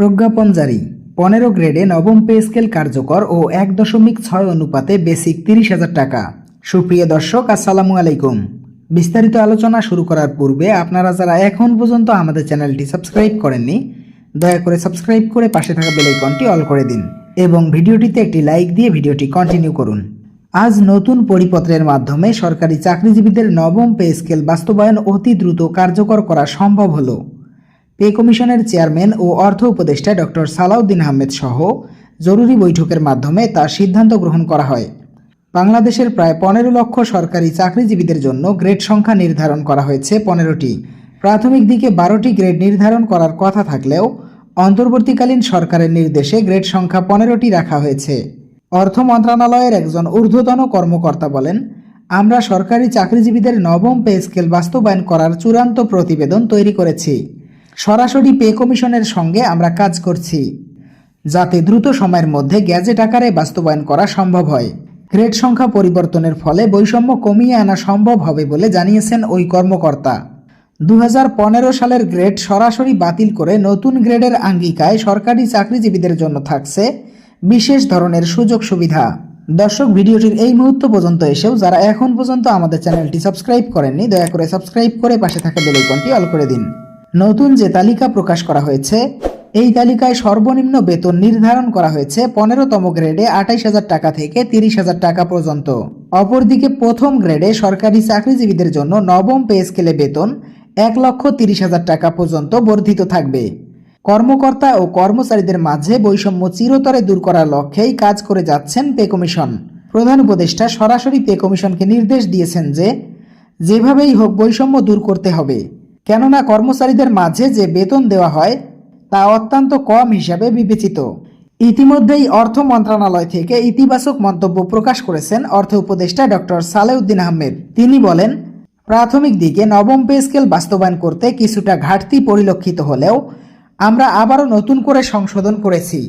প্রজ্ঞাপন জারি। পনেরো গ্রেডে নবম পে স্কেল কার্যকর ও এক দশমিক ছয় অনুপাতে বেসিক তিরিশ হাজার টাকা। সুপ্রিয় দর্শক, আসসালামু আলাইকুম। বিস্তারিত আলোচনা শুরু করার পূর্বে আপনারা যারা এখন পর্যন্ত আমাদের চ্যানেলটি সাবস্ক্রাইব করেননি, দয়া করে সাবস্ক্রাইব করে পাশে থাকা বেল আইকনটি অল করে দিন এবং ভিডিওটিতে একটি লাইক দিয়ে ভিডিওটি কন্টিনিউ করুন। আজ নতুন পরিপত্রের মাধ্যমে সরকারি চাকরিজীবীদের নবম পে স্কেল বাস্তবায়ন অতি দ্রুত কার্যকর করা সম্ভব হলো। পে কমিশনের চেয়ারম্যান ও অর্থ উপদেষ্টা ডক্টর সালাউদ্দিন আহমেদ সহ জরুরি বৈঠকের মাধ্যমে তার সিদ্ধান্ত গ্রহণ করা হয়। বাংলাদেশের প্রায় পনেরো লক্ষ সরকারি চাকরিজীবীদের জন্য গ্রেড সংখ্যা নির্ধারণ করা হয়েছে পনেরোটি। প্রাথমিক দিকে বারোটি গ্রেড নির্ধারণ করার কথা থাকলেও অন্তর্বর্তীকালীন সরকারের নির্দেশে গ্রেড সংখ্যা পনেরোটি রাখা হয়েছে। অর্থ মন্ত্রণালয়ের একজন ঊর্ধ্বতন কর্মকর্তা বলেন, আমরা সরকারি চাকরিজীবীদের নবম পে স্কেল বাস্তবায়ন করার চূড়ান্ত প্রতিবেদন তৈরি করেছি। সরাসরি পে কমিশনের সঙ্গে আমরা কাজ করছি, যাতে দ্রুত সময়ের মধ্যে গ্যাজেট আকারে বাস্তবায়ন করা সম্ভব হয়। গ্রেড সংখ্যা পরিবর্তনের ফলে বৈষম্য কমিয়ে আনা সম্ভব হবে বলে জানিয়েছেন ওই কর্মকর্তা। দু হাজার পনেরো সালের গ্রেড সরাসরি বাতিল করে নতুন গ্রেডের আঙ্গিকায় সরকারি চাকরিজীবীদের জন্য থাকছে বিশেষ ধরনের সুযোগ সুবিধা। দর্শক, ভিডিওটির এই মুহূর্ত পর্যন্ত এসেও যারা এখন পর্যন্ত আমাদের চ্যানেলটি সাবস্ক্রাইব করেননি, দয়া করে সাবস্ক্রাইব করে পাশে থাকা বেল আইকনটি অল করে দিন। নতুন যে তালিকা প্রকাশ করা হয়েছে, এই তালিকায় সর্বনিম্ন বেতন নির্ধারণ করা হয়েছে পনেরোতম গ্রেডে আঠাইশ হাজার টাকা থেকে তিরিশ হাজার টাকা পর্যন্ত। অপরদিকে প্রথম গ্রেডে সরকারি চাকরিজীবীদের জন্য নবম পে স্কেলে বেতন এক লক্ষ তিরিশ হাজার টাকা পর্যন্ত বর্ধিত থাকবে। কর্মকর্তা ও কর্মচারীদের মাঝে বৈষম্য চিরতরে দূর করার লক্ষ্যেই কাজ করে যাচ্ছেন পে কমিশন। প্রধান উপদেষ্টা সরাসরি পে কমিশনকে নির্দেশ দিয়েছেন যে, যেভাবেই হোক বৈষম্য দূর করতে হবে। কেননা কর্মচারীদের মাঝে যে বেতন দেওয়া হয়, তা অত্যন্ত কম হিসাবে বিবেচিত। ইতিমধ্যেই অর্থ মন্ত্রণালয় থেকে ইতিবাচক মন্তব্য প্রকাশ করেছেন অর্থ উপদেষ্টা ডক্টর সালেউদ্দিন আহমেদ। তিনি বলেন, প্রাথমিক দিকে নবম পে স্কেল বাস্তবায়ন করতে কিছুটা ঘাটতি পরিলক্ষিত হলেও আমরা আবারও নতুন করে সংশোধন করেছি,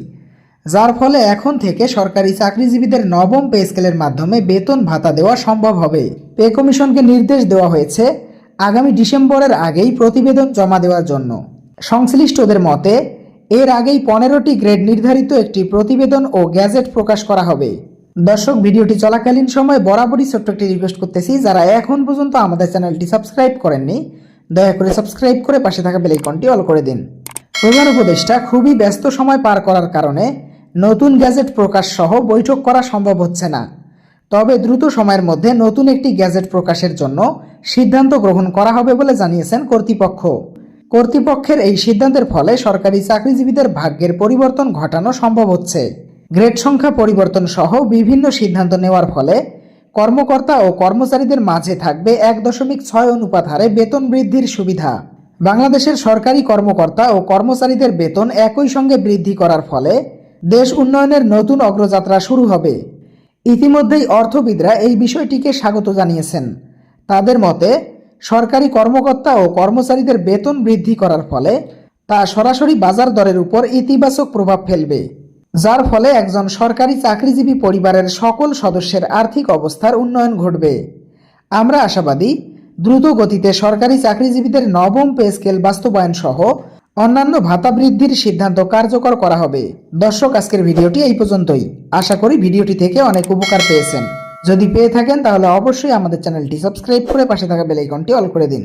যার ফলে এখন থেকে সরকারি চাকরিজীবীদের নবম পে স্কেলের মাধ্যমে বেতন ভাতা দেওয়া সম্ভব হবে। পে কমিশনকে নির্দেশ দেওয়া হয়েছে আগামী ডিসেম্বরের আগেই প্রতিবেদন জমা দেওয়ার জন্য। সংশ্লিষ্টদের মতে, এর আগেই পনেরোটি গ্রেড নির্ধারিত একটি প্রতিবেদন ও গ্যাজেট প্রকাশ করা হবে। দর্শক, ভিডিওটি চলাকালীন সময় বরাবরই ছোট্ট একটি রিকোয়েস্ট করতেছি, যারা এখন পর্যন্ত আমাদের চ্যানেলটি সাবস্ক্রাইব করেননি, দয়া করে সাবস্ক্রাইব করে পাশে থাকা বেল আইকনটি অল করে দিন। প্রধান উপদেষ্টা, খুবই ব্যস্ত সময় পার করার কারণে নতুন গ্যাজেট প্রকাশ সহ বৈঠক করা সম্ভব হচ্ছে না। তবে দ্রুত সময়ের মধ্যে নতুন একটি গ্যাজেট প্রকাশের জন্য সিদ্ধান্ত গ্রহণ করা হবে বলে জানিয়েছেন কর্তৃপক্ষ। কর্তৃপক্ষের এই সিদ্ধান্তের ফলে সরকারি চাকরিজীবীদের ভাগ্যের পরিবর্তন ঘটানো সম্ভব হচ্ছে। গ্রেড সংখ্যা পরিবর্তন সহ বিভিন্ন সিদ্ধান্ত নেওয়ার ফলে কর্মকর্তা ও কর্মচারীদের মাঝে থাকবে এক দশমিক ছয় অনুপাত হারে বেতন বৃদ্ধির সুবিধা। বাংলাদেশের সরকারি কর্মকর্তা ও কর্মচারীদের বেতন একই সঙ্গে বৃদ্ধি করার ফলে দেশ উন্নয়নের নতুন অগ্রযাত্রা শুরু হবে। ইতিমধ্যেই অর্থবিদরা এই বিষয়টিকে স্বাগত জানিয়েছেন। তাদের মতে, সরকারি কর্মকর্তা ও কর্মচারীদের বেতন বৃদ্ধি করার ফলে তা সরাসরি বাজার দরের উপর ইতিবাচক প্রভাব ফেলবে, যার ফলে একজন সরকারি চাকরিজীবী পরিবারের সকল সদস্যের আর্থিক অবস্থার উন্নয়ন ঘটবে। আমরা আশাবাদী, দ্রুত গতিতে সরকারি চাকরিজীবীদের নবম পে স্কেল বাস্তবায়ন সহ অন্যান্য ভাতা বৃদ্ধির সিদ্ধান্ত কার্যকর করা হবে। দর্শক, আজকের ভিডিওটি এই পর্যন্তই। আশা করি ভিডিওটি থেকে অনেক উপকার পেয়েছেন। যদি পেয়ে থাকেন, তাহলে অবশ্যই আমাদের চ্যানেলটি সাবস্ক্রাইব করে পাশে থাকা বেলাইকনটি অল করে দিন।